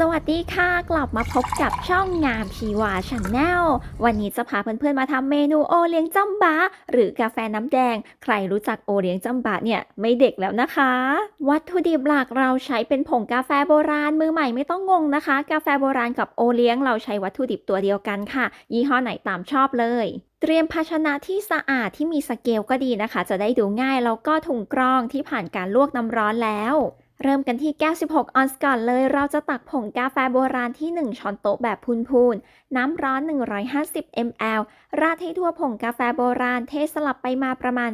สวัสดีค่ะ กลับมาพบกับช่องงามชีวาช n แนลวันนี้จะพาเพื่อนๆมาทำเมนูโอเลี้ยงจัมบะหรือกาแฟน้ำแดง ใครรู้จักโอเลี้ยงจัมบะเนี่ยไม่เด็กแล้วนะคะ วัตถุดิบหลักเราใช้เป็นผงกาแฟโบราณมือใหม่ไม่ต้องงงนะคะ กาแฟโบราณกับโอเลี้ยงเราใช้วัตถุดิบตัวเดียวกันค่ะ ยี่ห้อไหนตามชอบเลยเตรียมภาชนะที่สะอาดที่มีสเกลก็ดีนะคะ จะได้ดูง่ายแล้วก็ถุงกรองที่ผ่านการลวกน้ำร้อนแล้ว เริ่มกันที่แก้ว 16 ออนซ์ก่อนเลย เราจะตักผงกาแฟโบราณที่ 1 ช้อนโต๊ะแบบพูนๆ น้ำร้อน 150 ml ราดให้ทั่วผงกาแฟโบราณเทสลับไปมาประมาณ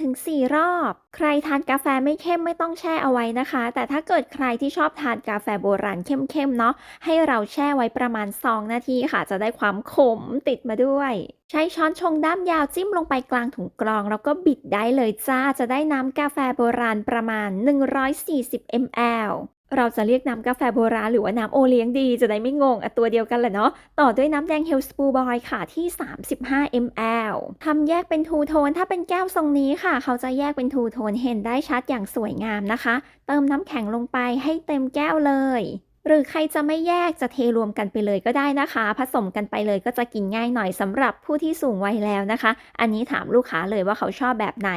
3-4 รอบ ใครทานกาแฟไม่เข้มไม่ต้องแช่เอาไว้นะคะ แต่ถ้าเกิดใครที่ชอบทานกาแฟโบราณเข้มๆเนาะให้เราแช่ไว้ประมาณ 2 นาทีค่ะ จะได้ความขมติดมาด้วย ใช้ช้อนชงด้ามยาวจิ้มลงไปกลางถุงกรอง แล้วก็บิดได้เลยจ้า จะได้น้ำกาแฟโบราณประมาณ 140 ml เราจะเรียกน้ำกาแฟโบราณหรือว่าน้ำโอเลี้ยงดีจะได้ไม่งงอะตัวเดียวกันแหละเนาะต่อด้วยน้ำแดงเฮลสปูบอยค่ะที่ 35 ml ทำแยกเป็นทูโทน ถ้าเป็นแก้วทรงนี้ค่ะ เขาจะแยกเป็นทูโทนเห็นได้ชัดอย่างสวยงามนะคะ เติมน้ำแข็งลงไปให้เต็มแก้วเลย หรือใครจะไม่แยกจะเทรวมกันไปเลยก็ได้นะคะ ผสมกันไปเลยก็จะกินง่ายหน่อยสำหรับผู้ที่สูงวัยแล้วนะคะ อันนี้ถามลูกค้าเลยว่าเขาชอบแบบไหน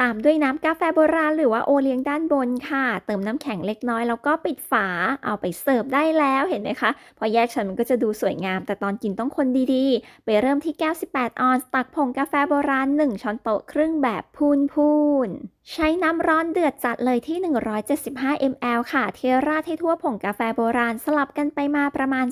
ตามด้วยน้ำกาแฟโบราณหรือว่าโอเลี้ยงด้านบนค่ะ เติมน้ำแข็งเล็กน้อยแล้วก็ปิดฝาเอาไปเสิร์ฟได้แล้วเห็นไหมคะ พอแยกชั้นมันก็จะดูสวยงาม แต่ตอนกินต้องคนดีๆ ไปเริ่มที่แก้ว 18 ออนซ์ตักผงกาแฟโบราณ 1 ช้อนโต๊ะครึ่งแบบพูนๆใช้น้ำร้อนเดือดจัดเลยที่ 175 ml ค่ะ เทราดให้ทั่วผงกาแฟโบราณสลับกันไปมาประมาณ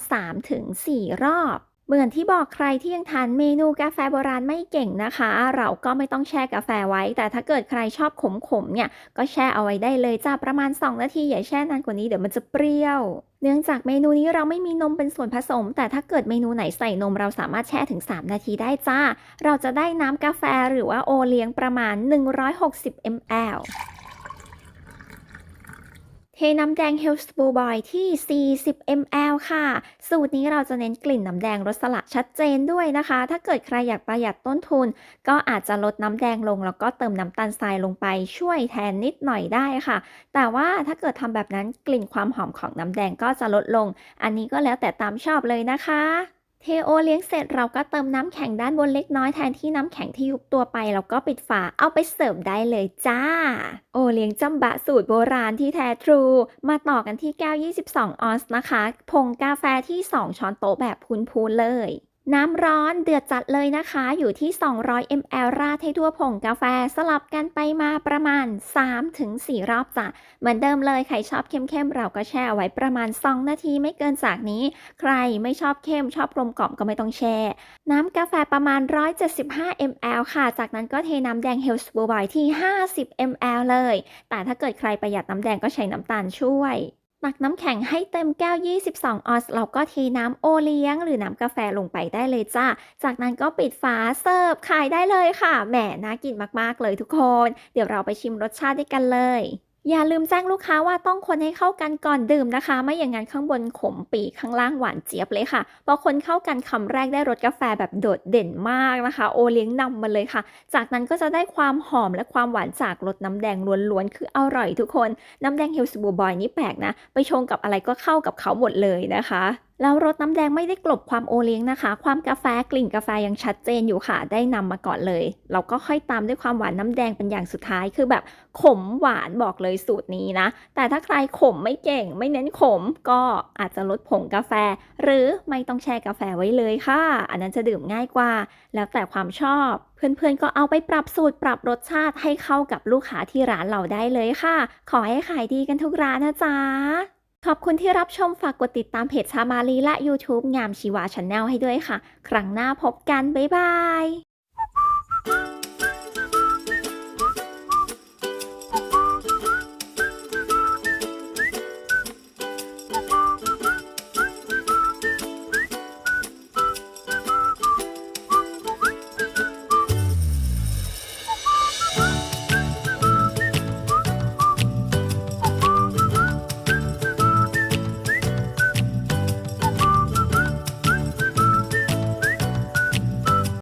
3-4 รอบ เหมือนที่บอกใครที่ยังทานเมนูกาแฟโบราณไม่เก่งนะคะ เราก็ไม่ต้องแช่กาแฟไว้ แต่ถ้าเกิดใครชอบขมๆเนี่ย ก็แช่เอาไว้ได้เลยจ้าประมาณ 2 นาที อย่าแช่นานกว่านี้เดี๋ยวมันจะเปรี้ยว เนื่องจากเมนูนี้เราไม่มีนมเป็นส่วนผสม แต่ถ้าเกิดเมนูไหนใส่นมเราสามารถแช่ถึง 3 นาทีได้จ้า เราจะได้น้ำกาแฟหรือว่าโอเลี้ยงประมาณ 160 ml เทน้ำแดง h e l s b o Boy ที่ 40 ml ค่ะ สูตรนี้เราจะเน้นกลิ่นน้ำแดงรสสละชัดเจนด้วยนะคะ ถ้าเกิดใครอยากประหยัดต้นทุน ก็อาจจะลดน้ำแดงลง แล้วก็เติมน้ำตาลทรายลงไปช่วยแทนนิดหน่อยได้ค่ะ แต่ว่าถ้าเกิดทำแบบนั้นกลิ่นความหอมของน้ำแดงก็จะลดลง อันนี้ก็แล้วแต่ตามชอบเลยนะคะ เทโอเลี้ยงเสร็จเราก็เติมน้ำแข็งด้านบนเล็กน้อยแทนที่น้ำแข็งที่ยุบตัวไปแล้วก็ปิดฝาเอาไปเสิร์ฟได้เลยจ้า โอเลี้ยงจัมบะสูตรโบราณที่แท้ทรู มาต่อกันที่แก้ว 22 ออนซ์นะคะ ผงกาแฟที่ 2 ช้อนโต๊ะแบบพูนๆเลย น้ำร้อนเดือดจัดเลยนะคะ อยู่ที่ 200 ml ราดให้ทั่วผงกาแฟสลับกันไปมาประมาณ 3-4 รอบจ้ะ เหมือนเดิมเลย ใครชอบเข้มๆ เราก็แช่เอาไว้ประมาณ 2 นาทีไม่เกินจากนี้ ใครไม่ชอบเข้มชอบกลมกล่อมก็ไม่ต้องแช่ น้ำกาแฟประมาณ 175 ml ค่ะ จากนั้นก็เทน้ำแดงเฮลส์บูบอยที่ 50 ml เลย แต่ถ้าเกิดใครประหยัดน้ำแดงก็ใช้น้ำตาลช่วย ตักน้ำแข็งให้เต็มแก้ว 22 ออนซ์เราก็เทน้ำโอเลี้ยง หรือน้ำกาแฟลงไปได้เลยจ้าจากนั้นก็ปิดฝาเสิร์ฟขายได้เลยค่ะ แหมน่ากินมากๆเลยทุกคน เดี๋ยวเราไปชิมรสชาติด้วยกันเลย อย่าลืมแจ้งลูกค้าว่าต้องคนให้เข้ากันก่อนดื่มนะคะ ไม่อย่างนั้นข้างบนขมปีข้างล่างหวานเจี๊ยบเลยค่ะพอคนเข้ากันคำแรกได้รสกาแฟแบบโดดเด่นมากนะคะ โอเลี้ยงนำมาเลยค่ะ จากนั้นก็จะได้ความหอมและความหวานจากรสน้ำแดงล้วนๆคืออร่อยทุกคน น้ำแดงเฮลส์บูบอยนี่แปลกนะ ไปชงกับอะไรก็เข้ากับเขาหมดเลยนะคะ แล้วรสน้ำแดงไม่ได้กลบความโอเลี้ยงนะคะ ความกาแฟกลิ่นกาแฟยังชัดเจนอยู่ค่ะ ได้นำมาก่อนเลย เราก็ค่อยตามด้วยความหวานน้ำแดงเป็นอย่างสุดท้าย คือแบบขมหวานบอกเลยสูตรนี้นะ แต่ถ้าใครขมไม่เก่ง ไม่เน้นขมก็อาจจะลดผงกาแฟ หรือไม่ต้องแช่กาแฟไว้เลยค่ะ อันนั้นจะดื่มง่ายกว่า แล้วแต่ความชอบ เพื่อนๆก็เอาไปปรับสูตรปรับรสชาติให้เข้ากับลูกค้าที่ร้านเราได้เลยค่ะ ขอให้ขายดีกันทุกร้านนะจ๊ะ ขอบคุณที่รับชมฝากกดติดตามเพจชามาลีและ YouTube งามชีวาชาแนลให้ด้วยค่ะ ครั้งหน้าพบกัน บ๊ายบาย